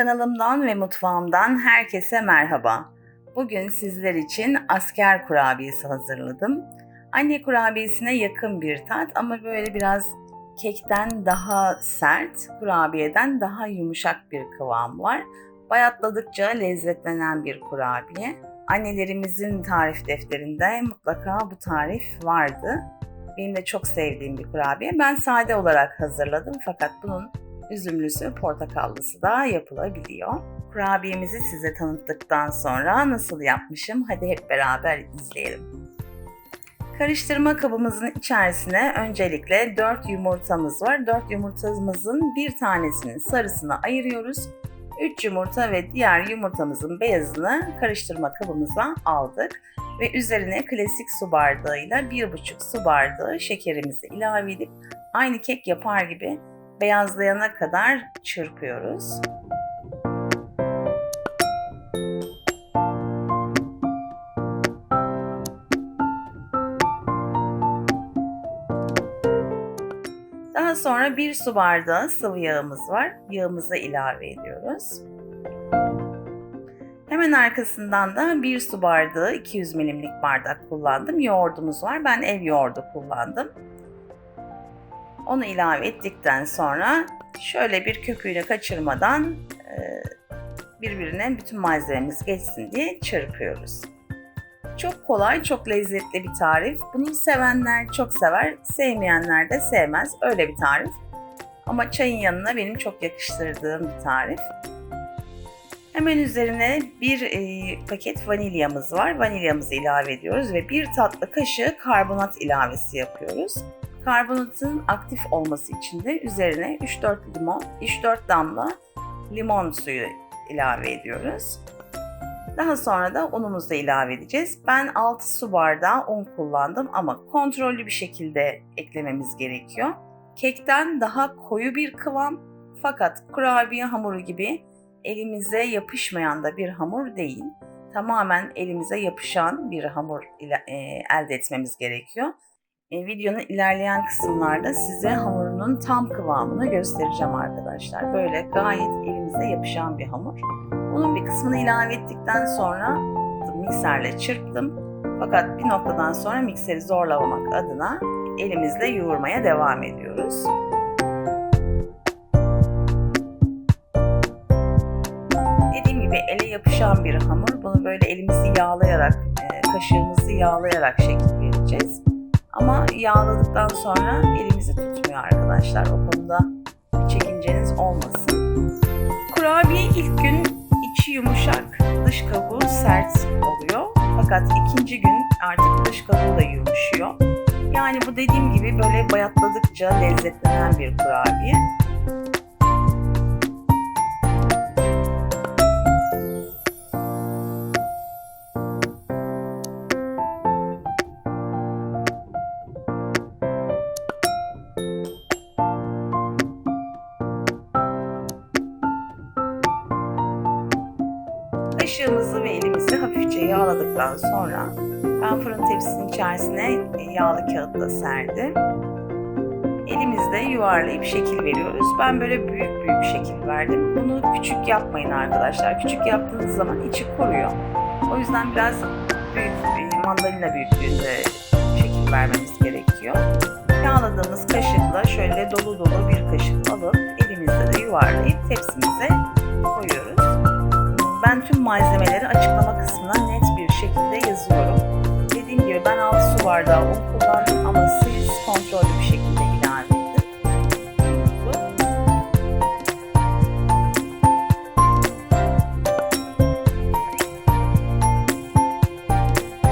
Kanalımdan ve mutfağımdan herkese merhaba. Bugün sizler için asker kurabiyesi hazırladım. Anne kurabiyesine yakın bir tat ama böyle biraz kekten daha sert, kurabiyeden daha yumuşak bir kıvam var. Bayatladıkça lezzetlenen bir kurabiye. Annelerimizin tarif defterinde mutlaka bu tarif vardı. Benim de çok sevdiğim bir kurabiye. Ben sade olarak hazırladım fakat bunun üzümlüsü, portakallısı da yapılabiliyor. Kurabiyemizi size tanıttıktan sonra nasıl yapmışım hadi hep beraber izleyelim. Karıştırma kabımızın içerisine öncelikle 4 yumurtamız var. 4 yumurtamızın bir tanesinin sarısını ayırıyoruz. 3 yumurta ve diğer yumurtamızın beyazını karıştırma kabımıza aldık ve üzerine klasik su bardağıyla 1,5 su bardağı şekerimizi ilave edip aynı kek yapar gibi beyazlayana kadar çırpıyoruz. Daha sonra bir su bardağı sıvı yağımız var. Yağımızı ilave ediyoruz. Hemen arkasından da bir su bardağı 200 milimlik bardak kullandım. Yoğurdumuz var. Ben ev yoğurdu kullandım. Onu ilave ettikten sonra şöyle bir köpüğüyle kaçırmadan birbirine bütün malzememiz geçsin diye çırpıyoruz. Çok kolay, çok lezzetli bir tarif. Bunu sevenler çok sever, sevmeyenler de sevmez. Öyle bir tarif. Ama çayın yanına benim çok yakıştırdığım bir tarif. Hemen üzerine bir e, paket vanilyamız var. Vanilyamızı ilave ediyoruz ve bir tatlı kaşığı karbonat ilavesi yapıyoruz. Karbonatın aktif olması için de üzerine 3-4 limon, 3-4 damla limon suyu ilave ediyoruz. Daha sonra da unumuzu da ilave edeceğiz. Ben 6 su bardağı un kullandım ama kontrollü bir şekilde eklememiz gerekiyor. Kekten daha koyu bir kıvam fakat kurabiye hamuru gibi elimize yapışmayan da bir hamur değil. Tamamen elimize yapışan bir hamur ile, e, elde etmemiz gerekiyor. E, videonun ilerleyen kısımlarda size hamurunun tam kıvamını göstereceğim arkadaşlar. Böyle gayet elimize yapışan bir hamur. Bunun bir kısmını ilave ettikten sonra mikserle çırptım. Fakat bir noktadan sonra mikseri zorlamamak adına elimizle yoğurmaya devam ediyoruz. Dediğim gibi ele yapışan bir hamur. Bunu böyle elimizi yağlayarak, kaşığımızı yağlayarak şekil vereceğiz. Ama yağladıktan sonra elimizi tutmuyor arkadaşlar. O konuda çekinceniz olmasın. Kurabiye ilk gün içi yumuşak, dış kabuğu sert oluyor. Fakat ikinci gün artık dış kabuğu da yumuşuyor. Yani bu dediğim gibi böyle bayatladıkça lezzetlenen bir kurabiye. Hafifçe yağladıktan sonra ben fırın tepsisinin içerisine yağlı kağıtla serdim. Elimizle yuvarlayıp şekil veriyoruz. Ben böyle büyük büyük şekil verdim. Bunu küçük yapmayın arkadaşlar. Küçük yaptığınız zaman içi kuruyor. O yüzden biraz büyük bir mandalina büyüklüğünde şekil vermemiz gerekiyor. Yağladığımız kaşıkla şöyle dolu dolu bir kaşık alıp elimizle de yuvarlayıp tepsimize koyuyoruz. Ben tüm malzemeleri açıklama kısmına net bir şekilde yazıyorum. Dediğim gibi ben 6 su bardağı un kullandım ama siz kontrollü bir şekilde ilave edin.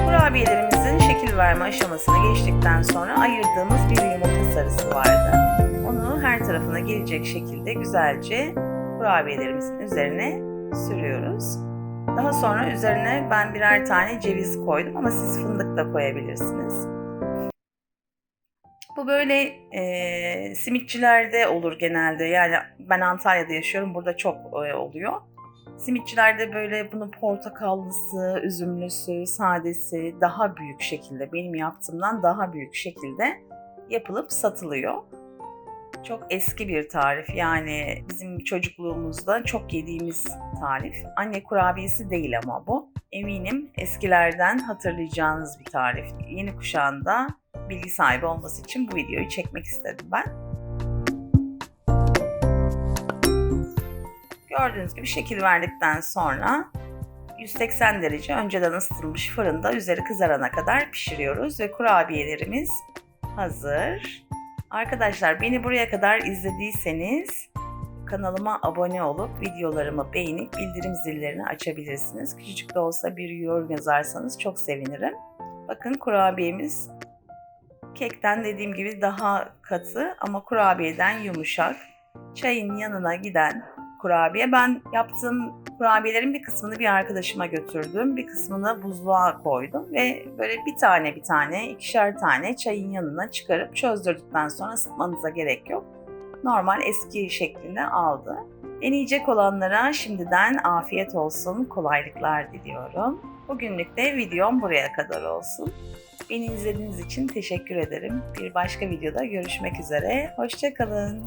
Kurabiyelerimizin şekil verme aşamasını geçtikten sonra ayırdığımız bir yumurta sarısı vardı. Onu her tarafına gelecek şekilde güzelce kurabiyelerimizin üzerine sürüyoruz. Daha sonra üzerine ben birer tane ceviz koydum ama siz fındık da koyabilirsiniz. Bu böyle e, simitçilerde olur genelde. Yani ben Antalya'da yaşıyorum. Burada çok e, oluyor. Simitçilerde böyle bunu portakallısı, üzümlüsü, sadesi daha büyük şekilde benim yaptığımdan daha büyük şekilde yapılıp satılıyor. Çok eski bir tarif yani bizim çocukluğumuzda çok yediğimiz tarif. Anne kurabiyesi değil ama bu. Eminim eskilerden hatırlayacağınız bir tarif. Yeni kuşağında bilgi sahibi olması için bu videoyu çekmek istedim ben. Gördüğünüz gibi şekil verdikten sonra 180 derece önceden ısıtılmış fırında üzeri kızarana kadar pişiriyoruz ve kurabiyelerimiz hazır. Arkadaşlar beni buraya kadar izlediyseniz kanalıma abone olup videolarımı beğenip bildirim zillerini açabilirsiniz. Küçücük de olsa bir yorum yazarsanız çok sevinirim. Bakın kurabiyemiz kekten dediğim gibi daha katı ama kurabiyeden yumuşak. Çayın yanına giden kurabiye. Ben yaptığım kurabiyelerin bir kısmını bir arkadaşıma götürdüm. Bir kısmını buzluğa koydum ve böyle bir tane bir tane, ikişer tane çayın yanına çıkarıp çözdürdükten sonra ısıtmanıza gerek yok. Normal eski şeklinde aldı. Deneyecek olanlara şimdiden afiyet olsun, kolaylıklar diliyorum. Bugünlük de videom buraya kadar olsun. Beni izlediğiniz için teşekkür ederim. Bir başka videoda görüşmek üzere. Hoşçakalın.